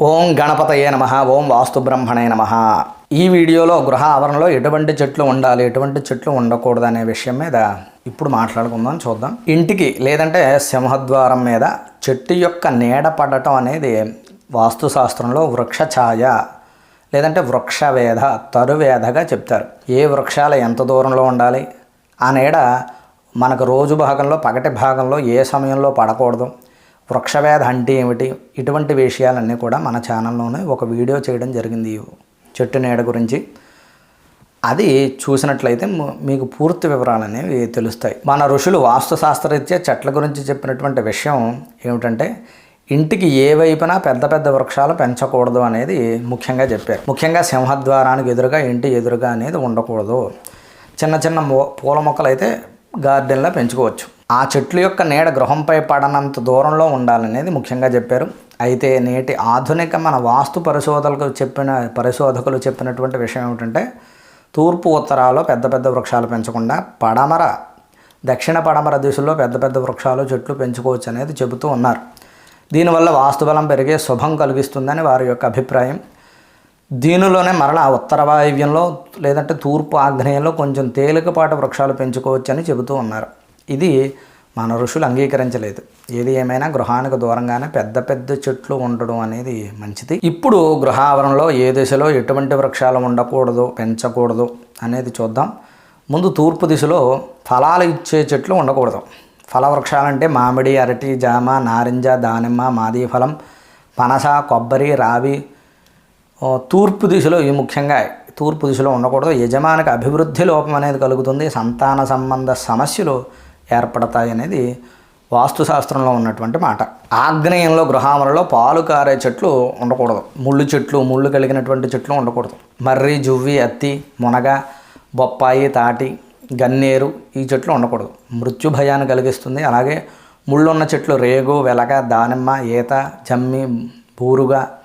ఓం గణపతయే నమ ఓం వాస్తు బ్రహ్మణే నమ. ఈ వీడియోలో గృహ ఆవరణలో ఎటువంటి చెట్లు ఉండాలి ఎటువంటి చెట్లు ఉండకూడదు అనే విషయం మీద ఇప్పుడు మాట్లాడుకుందాం చూద్దాం. ఇంటికి లేదంటే సింహద్వారం మీద చెట్టు యొక్క నీడ పడటం అనేది వాస్తుశాస్త్రంలో వృక్ష ఛాయ లేదంటే వృక్షవేధ తరువేధగా చెప్తారు. ఏ వృక్షాలు ఎంత దూరంలో ఉండాలి? ఆ నీడ మనకు రోజు భాగంలో పగటి భాగంలో ఏ సమయంలో పడకూడదు? వృక్షవేధ అంటే ఏమిటి? ఇటువంటి విషయాలన్నీ కూడా మన ఛానల్లోనే ఒక వీడియో చేయడం జరిగింది. చెట్టు నీడ గురించి. అది చూసినట్లయితే మీకు పూర్తి వివరాలు అనేవి తెలుస్తాయి. మన ఋషులు వాస్తుశాస్త్రరీత్యా చెట్ల గురించి చెప్పినటువంటి విషయం ఏమిటంటే ఇంటికి ఏ వైపున పెద్ద పెద్ద వృక్షాలు పెంచకూడదు అనేది ముఖ్యంగా చెప్పారు. ముఖ్యంగా సింహద్వారానికి ఎదురుగా ఇంటి ఎదురుగా అనేది ఉండకూడదు. చిన్న చిన్న పూల మొక్కలు అయితే గార్డెన్లో పెంచుకోవచ్చు. ఆ చెట్లు యొక్క నీడ గృహంపై పడనంత దూరంలో ఉండాలనేది ముఖ్యంగా చెప్పారు. అయితే నేటి ఆధునిక మన వాస్తు పరిశోధకులు చెప్పిన పరిశోధకులు చెప్పినటువంటి విషయం ఏమిటంటే తూర్పు ఉత్తరాల్లో పెద్ద పెద్ద వృక్షాలు పెంచకుండా పడమర దక్షిణ పడమర దిశలో పెద్ద పెద్ద వృక్షాలు చెట్లు పెంచుకోవచ్చు అనేది చెబుతూ ఉన్నారు. దీనివల్ల వాస్తుబలం పెరిగే శుభం కలిగిస్తుందని వారి యొక్క అభిప్రాయం. దీనిలోనే మరలా ఉత్తర వాయువ్యంలో లేదంటే తూర్పు ఆగ్నేయంలో కొంచెం తేలికపాటి వృక్షాలు పెంచుకోవచ్చని చెబుతూ ఉన్నారు. ఇది మన ఋషులు అంగీకరించలేదు. ఏది ఏమైనా గృహానికి దూరంగానే పెద్ద పెద్ద చెట్లు ఉండడం అనేది మంచిది. ఇప్పుడు గృహ ఆవరణలో ఏ దిశలో ఎటువంటి వృక్షాలు ఉండకూడదు పెంచకూడదు అనేది చూద్దాం. ముందు తూర్పు దిశలో ఫలాలు ఇచ్చే చెట్లు ఉండకూడదు. ఫల వృక్షాలంటే మామిడి అరటి జామ నారింజ దానిమ్మ మాది ఫలం పనస కొబ్బరి రావి. తూర్పు దిశలో ఈ ముఖ్యంగా తూర్పు దిశలో ఉండకూడదు. యజమానికి అభివృద్ధి లోపం అనేది కలుగుతుంది. సంతాన సంబంధ సమస్యలు ఏర్పడతాయి అనేది వాస్తుశాస్త్రంలో ఉన్నటువంటి మాట. ఆగ్నేయంలో గృహామలలో పాలు కారే చెట్లు ఉండకూడదు. ముళ్ళు చెట్లు ముళ్ళు కలిగినటువంటి చెట్లు ఉండకూడదు. మర్రి జువ్వి అత్తి మునగ బొప్పాయి తాటి గన్నేరు ఈ చెట్లు ఉండకూడదు. మృత్యు భయాన్ని కలిగిస్తుంది. అలాగే ముళ్ళున్న చెట్లు రేగు వెలగ దానిమ్మ ఈత జమ్మి బూరుగా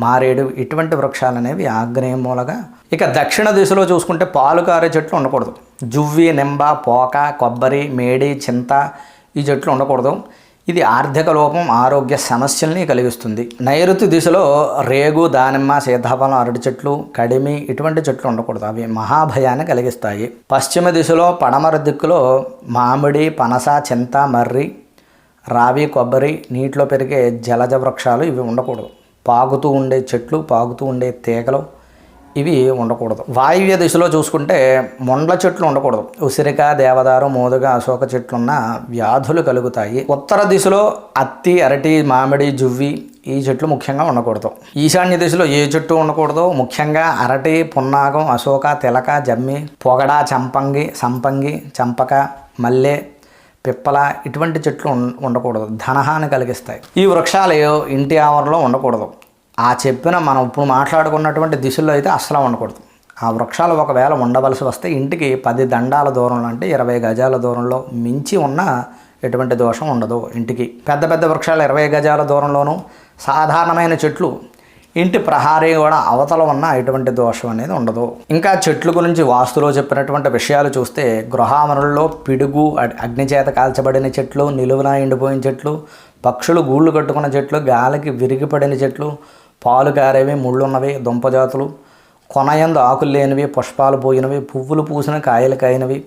మారేడు ఇటువంటి వృక్షాలు అనేవి ఆగ్నేయం మూలగా. ఇక దక్షిణ దిశలో చూసుకుంటే పాలు కారే చెట్లు ఉండకూడదు. జువ్వి నింబ పోక కొబ్బరి మేడి చింత ఈ చెట్లు ఉండకూడదు. ఇది ఆర్థిక లోపం ఆరోగ్య సమస్యల్ని కలిగిస్తుంది. నైరుతి దిశలో రేగు దానిమ్మ సీతాఫలం అరటి చెట్లు కడిమి ఇటువంటి చెట్లు ఉండకూడదు. అవి మహాభయాన్ని కలిగిస్తాయి. పశ్చిమ దిశలో పడమర దిక్కులో మామిడి పనస చింత మర్రి రావి కొబ్బరి నీటిలో పెరిగే జలజ వృక్షాలు ఇవి ఉండకూడదు. పాకుతూ ఉండే చెట్లు పాకుతూ ఉండే తీగలు ఇవి ఉండకూడదు. వాయువ్య దిశలో చూసుకుంటే మొండ్ల చెట్లు ఉండకూడదు. ఉసిరిక దేవదారు మోదుగ అశోక చెట్లున్న వ్యాధులు కలుగుతాయి. ఉత్తర దిశలో అత్తి అరటి మామిడి జువ్వి ఈ చెట్లు ముఖ్యంగా ఉండకూడదు. ఈశాన్య దిశలో ఏ చెట్టు ఉండకూడదు? ముఖ్యంగా అరటి పున్నాగం అశోక తిలక జమ్మి పొగడ చంపంగి సంపంగి చంపక మల్లె పిప్పల ఇటువంటి చెట్లు ఉండకూడదు. ధనహాని కలిగిస్తాయి. ఈ వృక్షాలు ఇంటి ఆవరణలో ఉండకూడదు. ఆ చెప్పిన మనం ఇప్పుడు మాట్లాడుకున్నటువంటి దిశల్లో అయితే అస్సలు ఉండకూడదు. ఆ వృక్షాలు ఒకవేళ ఉండవలసి వస్తే ఇంటికి పది దండాల దూరంలో అంటే ఇరవై గజాల దూరంలో మించి ఉన్న ఎటువంటి దోషం ఉండదు ఇంటికి. పెద్ద పెద్ద వృక్షాలు ఇరవై గజాల దూరంలోనూ సాధారణమైన చెట్లు ఇంటి ప్రహారీ కూడా అవతల ఉన్న ఎటువంటి దోషం అనేది ఉండదు. ఇంకా చెట్ల గురించి వాస్తులో చెప్పినటువంటి విషయాలు చూస్తే గృహావరణలో పిడుగు అగ్- అగ్నిచేత కాల్చబడిన చెట్లు నిలువున ఎండిపోయిన చెట్లు పక్షులు గూళ్ళు కట్టుకున్న చెట్లు గాలికి విరిగిపడిన చెట్లు పాలు కారేవి ముళ్ళున్నవి దుంపజాతులు కొనయందు ఆకులు లేనివి పుష్పాలు పోయినవి పువ్వులు పూసిన కాయలు కాయినవి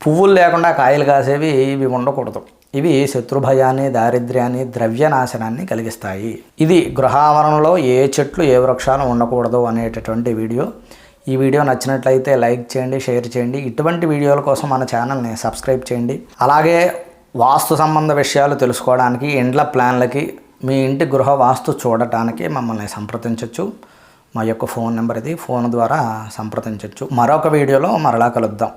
పువ్వులు లేకుండా కాయలు కాసేవి ఇవి ఉండకూడదు. ఇవి శత్రుభయాన్ని దారిద్ర్యాన్ని ద్రవ్యనాశనాన్ని కలిగిస్తాయి. ఇది గృహావరణలో ఏ చెట్లు ఏ వృక్షాలు ఉండకూడదు అనేటటువంటి వీడియో. ఈ వీడియో నచ్చినట్లయితే లైక్ చేయండి షేర్ చేయండి. ఇటువంటి వీడియోల కోసం మన ఛానల్ని సబ్స్క్రైబ్ చేయండి. అలాగే వాస్తు సంబంధ విషయాలు తెలుసుకోవడానికి ఇండ్ల ప్లాన్లకి మీ ఇంటి గృహ వాస్తు చూడటానికి మమ్మల్ని సంప్రదించవచ్చు మా యొక్క ఫోన్ నెంబర్ ఇది. ఫోన్ ద్వారా సంప్రదించవచ్చు మరొక వీడియోలో మరలా కలుద్దాం.